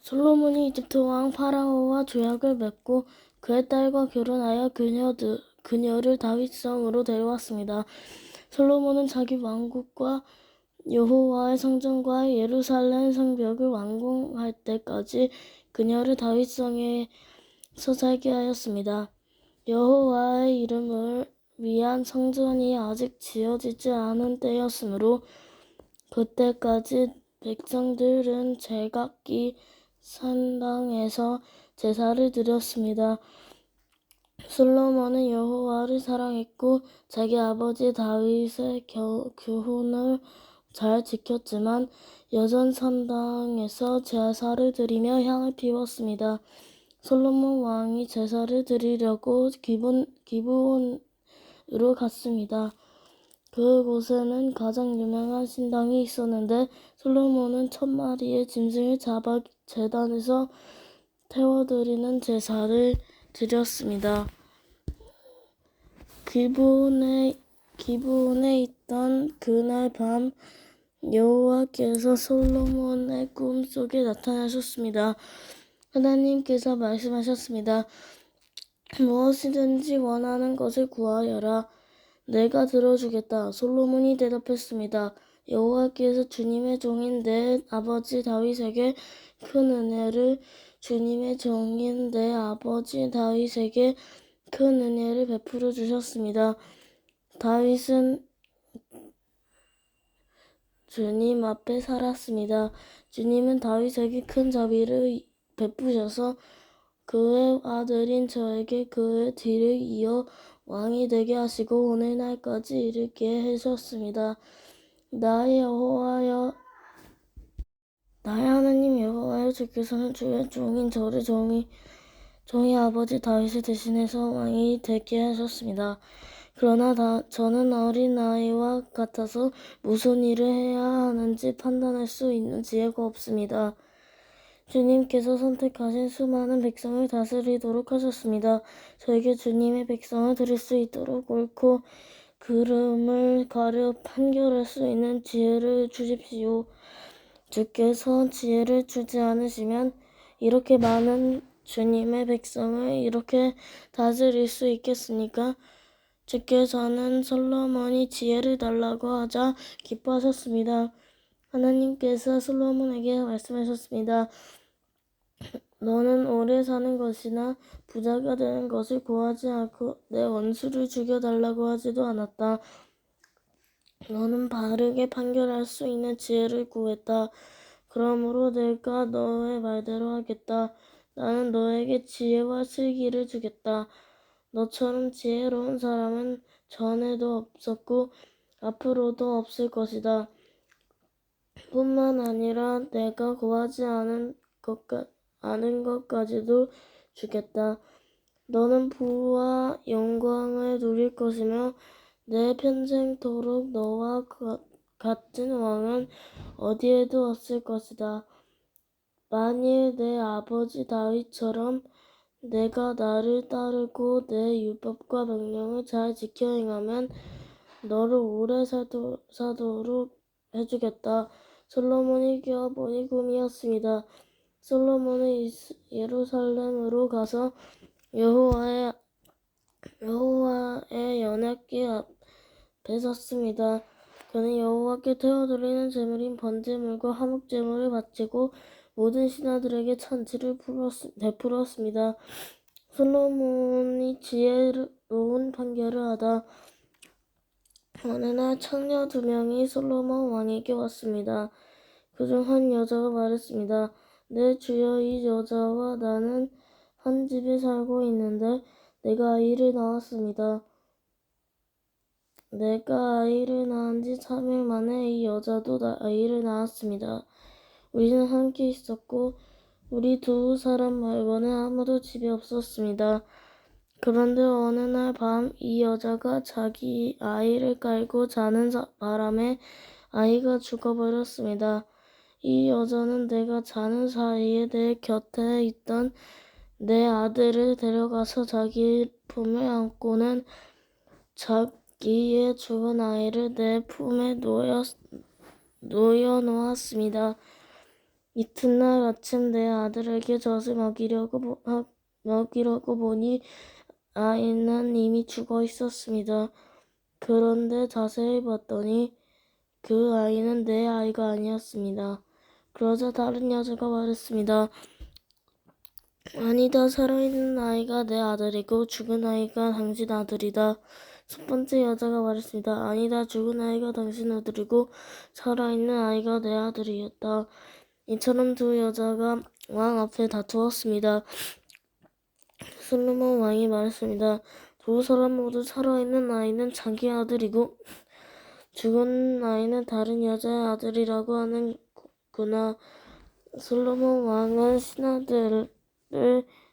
솔로몬이 이집트 왕 파라오와 조약을 맺고 그의 딸과 결혼하여 그녀들, 그녀를 다윗성으로 데려왔습니다. 솔로몬은 자기 왕국과 여호와의 성전과 예루살렘 성벽을 완공할 때까지 그녀를 다윗성에서 살게 하였습니다. 여호와의 이름을 위한 성전이 아직 지어지지 않은 때였으므로 그때까지 백성들은 제각기 산당에서 제사를 드렸습니다. 솔로몬은 여호와를 사랑했고 자기 아버지 다윗의 겨, 교훈을 잘 지켰지만 여전 산당에서 제사를 드리며 향을 피웠습니다. 솔로몬 왕이 제사를 드리려고 기본, 기브온으로 갔습니다. 그곳에는 가장 유명한 신당이 있었는데 솔로몬은 천 마리의 짐승을 잡아 제단에서 태워드리는 제사를 드렸습니다. 기브온에 기브온에 있던 그날 밤 여호와께서 솔로몬의 꿈속에 나타나셨습니다. 하나님께서 말씀하셨습니다. 무엇이든지 원하는 것을 구하여라. 내가 들어주겠다. 솔로몬이 대답했습니다. 여호와께서 주님의 종인 내 아버지 다윗에게 큰 은혜를 주님의 종인 내 아버지 다윗에게 큰 은혜를 베풀어 주셨습니다. 다윗은 주님 앞에 살았습니다. 주님은 다윗에게 큰 자비를 베푸셔서 그의 아들인 저에게 그의 뒤를 이어 왕이 되게 하시고 오늘 날까지 이르게 하셨습니다. 나의 여호와여 나의 하나님 여호와여 주께서는 주의 종인 저를 종이 종이 아버지 다윗을 대신해서 왕이 되게 하셨습니다. 그러나 다, 저는 어린 아이와 같아서 무슨 일을 해야 하는지 판단할 수 있는 지혜가 없습니다. 주님께서 선택하신 수많은 백성을 다스리도록 하셨습니다. 저에게 주님의 백성을 드릴 수 있도록 옳고 그름을 가려 판결할 수 있는 지혜를 주십시오. 주께서 지혜를 주지 않으시면 이렇게 많은 주님의 백성을 이렇게 다스릴 수 있겠습니까? 주께서는 솔로몬이 지혜를 달라고 하자 기뻐하셨습니다. 하나님께서 솔로몬에게 말씀하셨습니다. 너는 오래 사는 것이나 부자가 되는 것을 구하지 않고 내 원수를 죽여달라고 하지도 않았다. 너는 바르게 판결할 수 있는 지혜를 구했다. 그러므로 내가 너의 말대로 하겠다. 나는 너에게 지혜와 슬기를 주겠다. 너처럼 지혜로운 사람은 전에도 없었고 앞으로도 없을 것이다. 뿐만 아니라 내가 구하지 않은 것까, 않은 것까지도 주겠다. 너는 부와 영광을 누릴 것이며 내 평생토록 너와 가- 같은 왕은 어디에도 없을 것이다. 만일 내 아버지 다윗처럼 내가 나를 따르고 내 율법과 명령을 잘 지켜 행하면 너를 오래 사도, 사도록 해주겠다. 솔로몬이 깨어보니 꿈이었습니다. 솔로몬은 이스- 예루살렘으로 가서 여호와의 여호와의 연약기 앞에 섰습니다. 그는 여호와께 태워드리는 제물인 번제물과 화목제물을 바치고 모든 신하들에게 찬치를 풀었- 베풀었습니다. 솔로몬이 지혜로운 판결을 하다 어느 날 창녀 두 명이 솔로몬 왕에게 왔습니다. 그중 한 여자가 말했습니다. 내 주여 이 여자와 나는 한 집에 살고 있는데 내가 아이를 낳았습니다. 내가 아이를 낳은 지 3일 만에 이 여자도 나- 아이를 낳았습니다. 우리는 함께 있었고 우리 두 사람 말고는 아무도 집에 없었습니다. 그런데 어느 날 밤 이 여자가 자기 아이를 깔고 자는 사- 바람에 아이가 죽어버렸습니다. 이 여자는 내가 자는 사이에 내 곁에 있던 내 아들을 데려가서 자기 품에 안고는 자기의 죽은 아이를 내 품에 놓여, 놓여 놓았습니다. 이튿날 아침 내 아들에게 젖을 먹이려고, 먹이려고 보니 아이는 이미 죽어 있었습니다. 그런데 자세히 봤더니 그 아이는 내 아이가 아니었습니다. 그러자 다른 여자가 말했습니다. 아니다, 살아있는 아이가 내 아들이고 죽은 아이가 당신 아들이다. 첫 번째 여자가 말했습니다. 아니다, 죽은 아이가 당신 아들이고 살아있는 아이가 내 아들이었다. 이처럼 두 여자가 왕 앞에 다투었습니다. 솔로몬 왕이 말했습니다. 두 사람 모두 살아있는 아이는 자기 아들이고 죽은 아이는 다른 여자의 아들이라고 하는 구나. 솔로몬 왕은 신하들을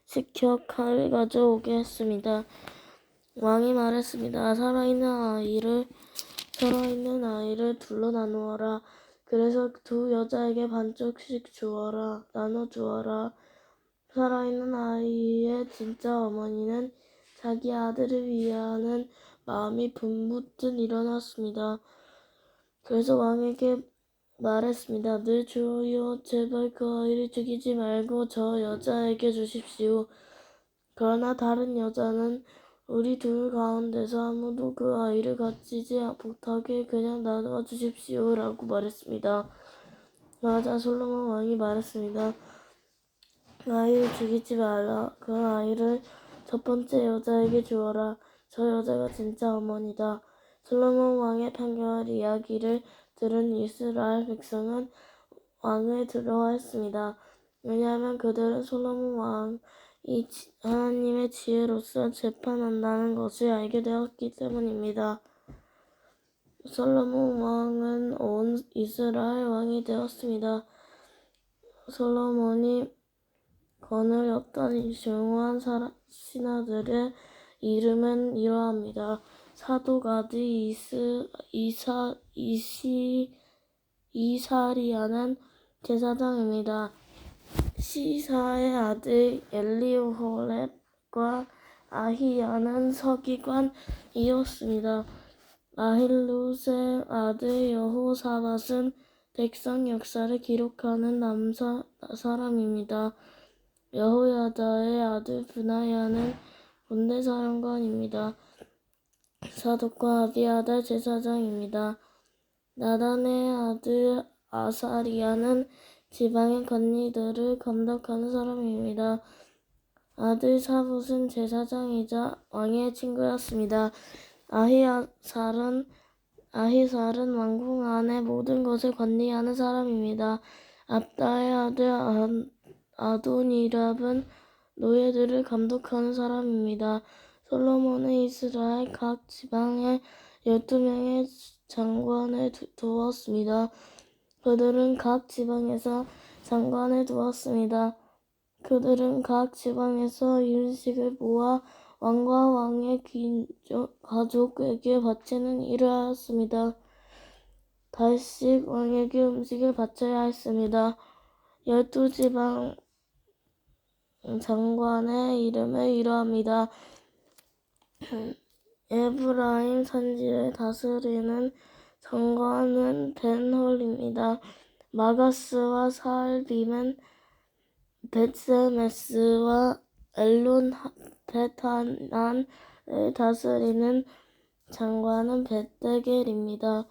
시켜 칼을 가져오게 했습니다. 왕이 말했습니다. 살아있는 아이를 살아있는 아이를 둘러 나누어라. 그래서 두 여자에게 반쪽씩 주어라. 나눠 주어라. 살아있는 아이의 진짜 어머니는 자기 아들을 위하는 마음이 분부듯 일어났습니다. 그래서 왕에게 말했습니다. 늘 주여 제발 그 아이를 죽이지 말고 저 여자에게 주십시오. 그러나 다른 여자는 우리 둘 가운데서 아무도 그 아이를 가지지 못하게 그냥 나눠 주십시오. 라고 말했습니다. 그러자 솔로몬 왕이 말했습니다. 아이를 죽이지 말라. 그 아이를 첫 번째 여자에게 주어라. 저 여자가 진짜 어머니다. 솔로몬 왕의 판결 이야기를 들은 이스라엘 백성은 왕을 두려워했습니다. 왜냐하면 그들은 솔로몬 왕이 하나님의 지혜로서 재판한다는 것을 알게 되었기 때문입니다. 솔로몬 왕은 온 이스라엘 왕이 되었습니다. 솔로몬이 건을 였던 중요한 신하들의 이름은 이러합니다. 사도가드 이스, 이사, 이시, 이사리아는 제사장입니다. 시사의 아들 엘리호렙과 아히야는 서기관이었습니다. 아힐루의 아들 여호사밧은 백성 역사를 기록하는 남사 사람입니다. 여호야다의 아들 분하야는 군대사령관입니다. 사독과 아비아달 제사장입니다. 나단의 아들 아사리아는 지방의 관리들을 감독하는 사람입니다. 아들 사붓은 제사장이자 왕의 친구였습니다. 아히살은 아히살은 왕궁 안의 모든 것을 관리하는 사람입니다. 압다의 아들 아도니랍은 노예들을 감독하는 사람입니다. 솔로몬은 이스라엘 각 지방에 열두 명의 장관을 두었습니다. 그들은 각 지방에서 장관을 두었습니다. 그들은 각 지방에서 음식을 모아 왕과 왕의 가족에게 바치는 일을 하였습니다. 달씩 왕에게 음식을 바쳐야 했습니다. 열두 지방 장관의 이름은 이러합니다. 에브라임 산지를 다스리는 장관은 벤홀입니다. 마가스와 사알빔은 벳세메스와 엘론 베타난을 다스리는 장관은 벳데겔입니다.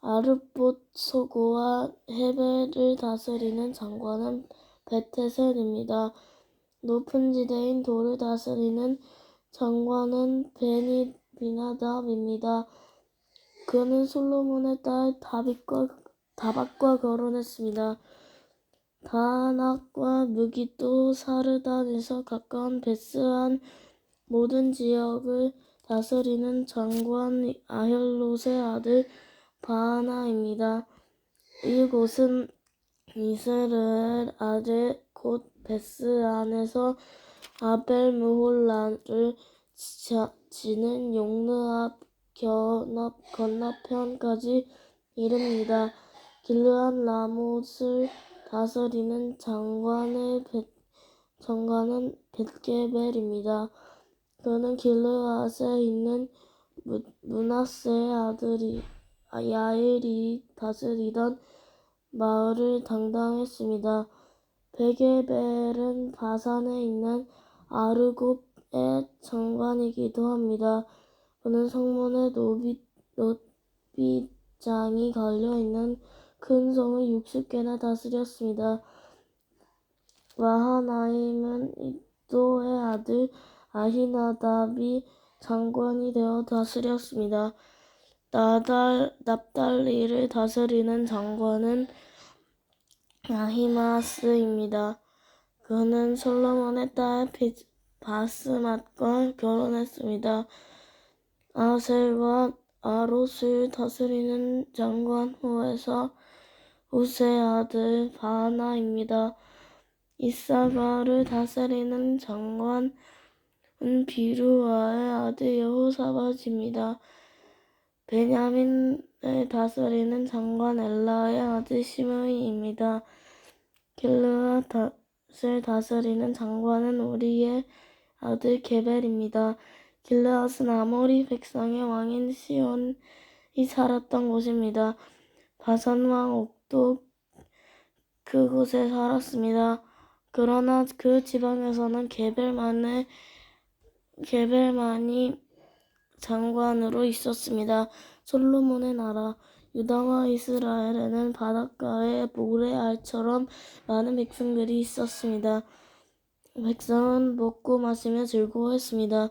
아르봇 소고와 헤벨을 다스리는 장관은 베테셀입니다. 높은 지대인 돌을 다스리는 장관은 베니 비나답입니다. 그는 솔로몬의 딸 다빗과 다박과 결혼했습니다. 다낙과 무기또 사르단에서 가까운 베스한 모든 지역을 다스리는 장관 아헬롯의 아들 바하나입니다. 이곳은 이스라엘 아들 곧 베스 안에서 아벨 무홀라를 지는 용르압 건너편까지 이릅니다. 길르한 라못을 다스리는 장관의 벳, 장관은 벳게벨입니다. 그는 길르앗에 있는 무나스의 아들이 야일이 다스리던 마을을 당당했습니다. 베게벨은 바산에 있는 아르곱의 장관이기도 합니다. 그는 성문에 노비, 노비장이 걸려있는 큰 성을 60개나 다스렸습니다. 마하나임은 이도의 아들 아히나답이 장관이 되어 다스렸습니다. 나달, 납달리를 다스리는 장관은 아히마스입니다. 그는 솔로몬의 딸 바스맛과 결혼했습니다. 아셀과 아롯을 다스리는 장관 후에서 우세 아들 바나입니다. 이사가를 다스리는 장관은 비루아의 아들 여호사밧입니다. 베냐민을 다스리는 장관 엘라의 아들 시므이입니다. 길르앗 을 다스리는 장관은 우리의 아들 게벨입니다. 길르앗은 아모리 백성의 왕인 시온이 살았던 곳입니다. 바산 왕 옥도 그곳에 살았습니다. 그러나 그 지방에서는 게벨만의 게벨만이 장관으로 있었습니다. 솔로몬의 나라 유다와 이스라엘에는 바닷가에 모래알처럼 많은 백성들이 있었습니다. 백성은 먹고 마시며 즐거워했습니다.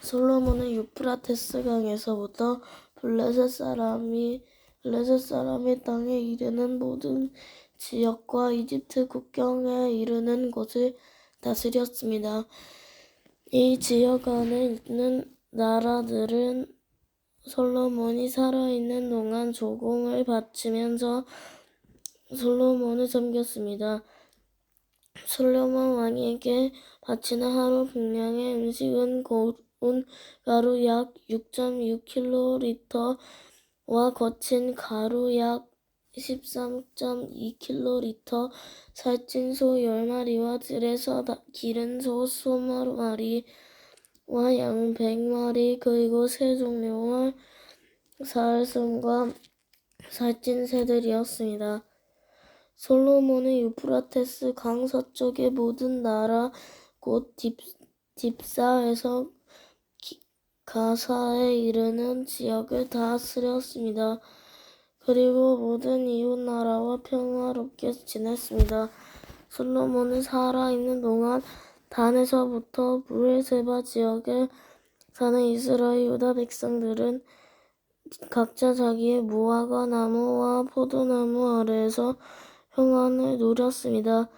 솔로몬은 유프라테스 강에서부터 블레셋 사람이 블레셋 사람의 땅에 이르는 모든 지역과 이집트 국경에 이르는 곳을 다스렸습니다. 이 지역 안에 있는 나라들은 솔로몬이 살아있는 동안 조공을 바치면서 솔로몬을 섬겼습니다. 솔로몬 왕에게 바치는 하루 분량의 음식은 고운 가루 약 6.6kg와 거친 가루 약 13.2kg, 살찐 소 10마리와 들에서 기른 소 20마리 와 양 100마리, 그리고 새 종류와 사흘승과 살찐 새들이었습니다. 솔로몬은 유프라테스 강 서쪽의 모든 나라 곧 딥, 딥사에서 가사에 이르는 지역을 다스렸습니다. 그리고 모든 이웃 나라와 평화롭게 지냈습니다. 솔로몬은 살아있는 동안 단에서부터 브레세바 지역에 사는 이스라엘 유다 백성들은 각자 자기의 무화과 나무와 포도나무 아래에서 평안을 누렸습니다.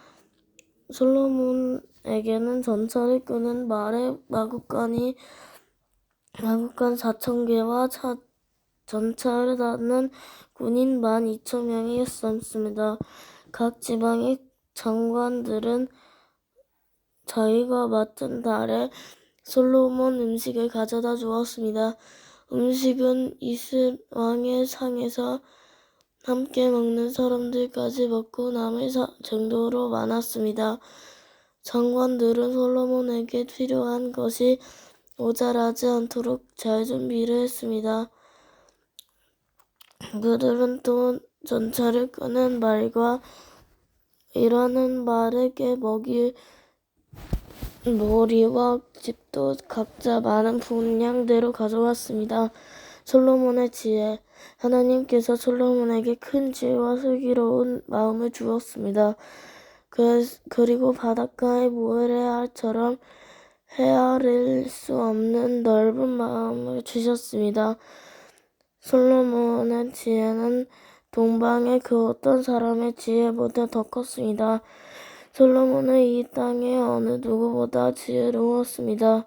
솔로몬에게는 전차를 끄는 말의 마국간이 마국간 4천 개와 차, 전차를 닿는 군인 만 2천 명이 있었습니다. 각 지방의 장관들은 자기가 맡은 달에 솔로몬 음식을 가져다 주었습니다. 음식은 이스 왕의 상에서 함께 먹는 사람들까지 먹고 남을 정도로 많았습니다. 장관들은 솔로몬에게 필요한 것이 모자라지 않도록 잘 준비를 했습니다. 그들은 또 전차를 끄는 말과 일하는 말에게 먹일 머리와 집도 각자 많은 분량대로 가져왔습니다. 솔로몬의 지혜 하나님께서 솔로몬에게 큰 지혜와 슬기로운 마음을 주었습니다. 그, 그리고 바닷가의 모래알처럼 헤아릴 수 없는 넓은 마음을 주셨습니다. 솔로몬의 지혜는 동방의 그 어떤 사람의 지혜보다 더 컸습니다. 솔로몬은 이 땅의 어느 누구보다 지혜로웠습니다.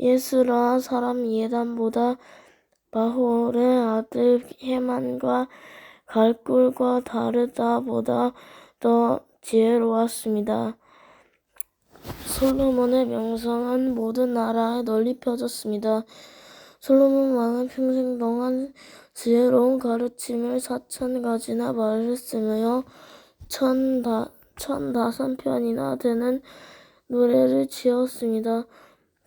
예수라 사람 예단보다 바홀의 아들 헤만과 갈꿀과 다르다보다 더 지혜로웠습니다. 솔로몬의 명성은 모든 나라에 널리 펴졌습니다. 솔로몬 왕은 평생 동안 지혜로운 가르침을 사천 가지나 말했으며 천다, 천다섯 편이나 되는 노래를 지었습니다.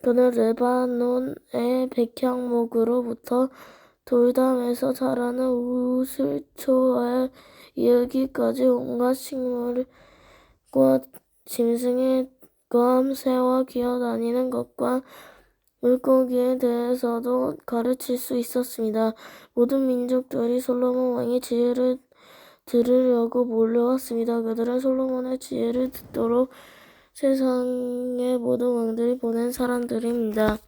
그는 레바논의 백향목으로부터 돌담에서 자라는 우슬초의 이르기까지 온갖 식물과 짐승의 감, 새와 기어다니는 것과 물고기에 대해서도 가르칠 수 있었습니다. 모든 민족들이 솔로몬 왕의 지혜를 들으려고 몰려왔습니다. 그들은 솔로몬의 지혜를 듣도록 세상의 모든 왕들이 보낸 사람들입니다.